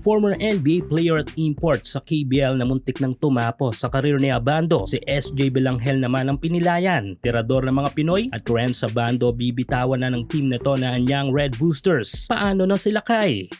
Former NBA player at import sa KBL na muntik nang tumapos sa karir ni Abando, si SJ Belanghel naman ang pinilayan. Tirador ng mga Pinoy at Renz Abando bibitawan na ng team nito na anyang Red Boosters. Paano na sila kay?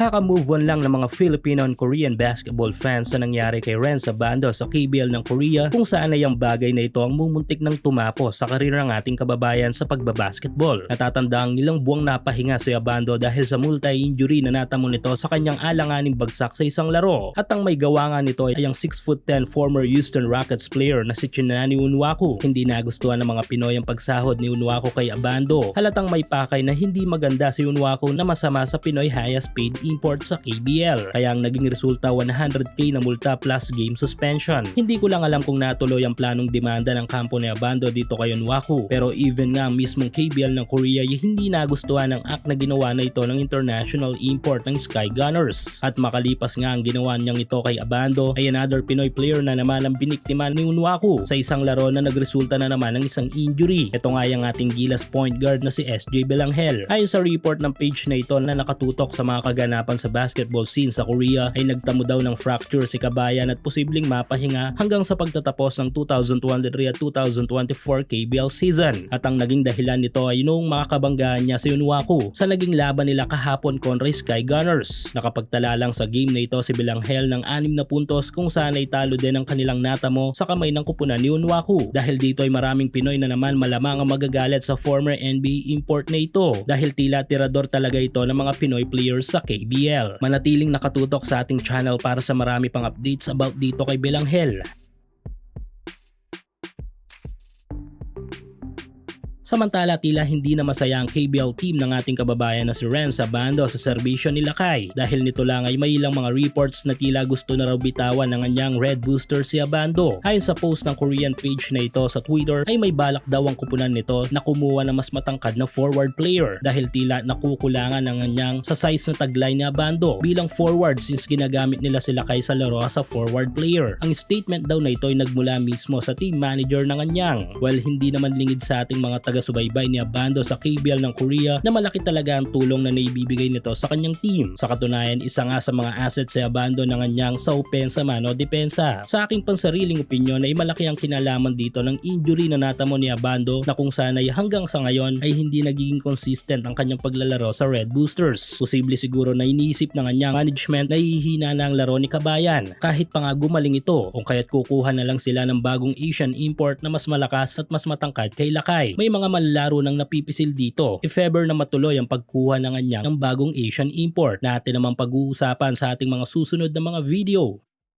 Kaka-move on lang ng mga Filipino and Korean basketball fans sa nangyari kay Renz Abando sa KBL ng Korea kung saan ay ang bagay na ito ang mumuntik ng tumapos sa karir ng ating kababayan sa pagbabasketball. Natatandang ilang buwang napahinga si Abando dahil sa multi-injury na natamo nito sa kanyang alanganing bagsak sa isang laro. At ang may gawa nga nito ay ang 6'10 former Houston Rockets player na si Chinani Unwaku. Hindi nagustuhan ng mga Pinoy ang pagsahod ni Unwaku kay Abando. Halatang may pakay na hindi maganda si Unwaku na masama sa Pinoy highest paid import sa KBL. Kaya ang naging resulta 100k na multa plus game suspension. Hindi ko lang alam kung natuloy ang planong demanda ng kampo ni Abando dito kay Unwaku. Pero even nga mismong KBL ng Korea ay hindi nagustuhan ang act na ginawa na ito ng international import ng Sky Gunners. At makalipas nga ang ginawa niyang ito kay Abando ay another Pinoy player na naman ang biniktima ni Unwaku sa isang laro na nagresulta na naman ng isang injury. Ito nga yung ating gilas point guard na si SJ Belanghel. Ayon sa report ng page na ito na nakatutok sa mga kaganapan sa basketball scene sa Korea ay nagtamo daw ng fracture si Kabayan at posibleng mapahinga hanggang sa pagtatapos ng 2023 at 2024 KBL season. At ang naging dahilan nito ay noong makakabanggaan niya si Unwaku sa naging laban nila kahapon kontra Sky Gunners. Nakapagtala lang sa game na ito si Belanghel ng 6 na puntos kung saan ay talo din ang kanilang natamo sa kamay ng kupunan ni Unwaku. Dahil dito ay maraming Pinoy na naman malamang ang magagalit sa former NBA import na ito dahil tila tirador talaga ito ng mga Pinoy players sa KBL. Manatiling nakatutok sa ating channel para sa marami pang updates about dito kay Belanghel. Samantala tila hindi na masaya ang KBL team ng ating kababayan na si Ren sa bando sa serbisyo ni Lakay dahil nito lang ay may ilang mga reports na tila gusto na raw bitawan ng anyang Red Booster si Abando. Ayon sa post ng Korean page na ito sa Twitter ay may balak daw ang kupunan nito na kumuha ng mas matangkad na forward player dahil tila nakukulangan ng anyang sa size na taglay ni Abando bilang forward since ginagamit nila si Lakay sa laro as a forward player. Ang statement daw na ito ay nagmula mismo sa team manager ng anyang. Well hindi naman lingid sa ating mga taga taga-subaybay ni Abando sa KBL ng Korea na malaki talaga ang tulong na naibibigay nito sa kanyang team. Sa katunayan, isa nga sa mga assets si Abando ng kanyang sa opensa man o depensa. Sa aking pansariling opinyon ay malaki ang kinalaman dito ng injury na natamo ni Abando na kung sana ay hanggang sa ngayon ay hindi nagiging consistent ang kanyang paglalaro sa Red Boosters. Posible siguro na iniisip ng kanyang management na hihina na ang laro ni Kabayan kahit pa nga gumaling ito o kaya't kukuha na lang sila ng bagong Asian import na mas malakas at mas matangkad kay Lakay. May mga manlalaro nang napipisil dito if ever na matuloy ang pagkuha ng kanya ng bagong Asian import. Natin namang pag-uusapan sa ating mga susunod na mga video.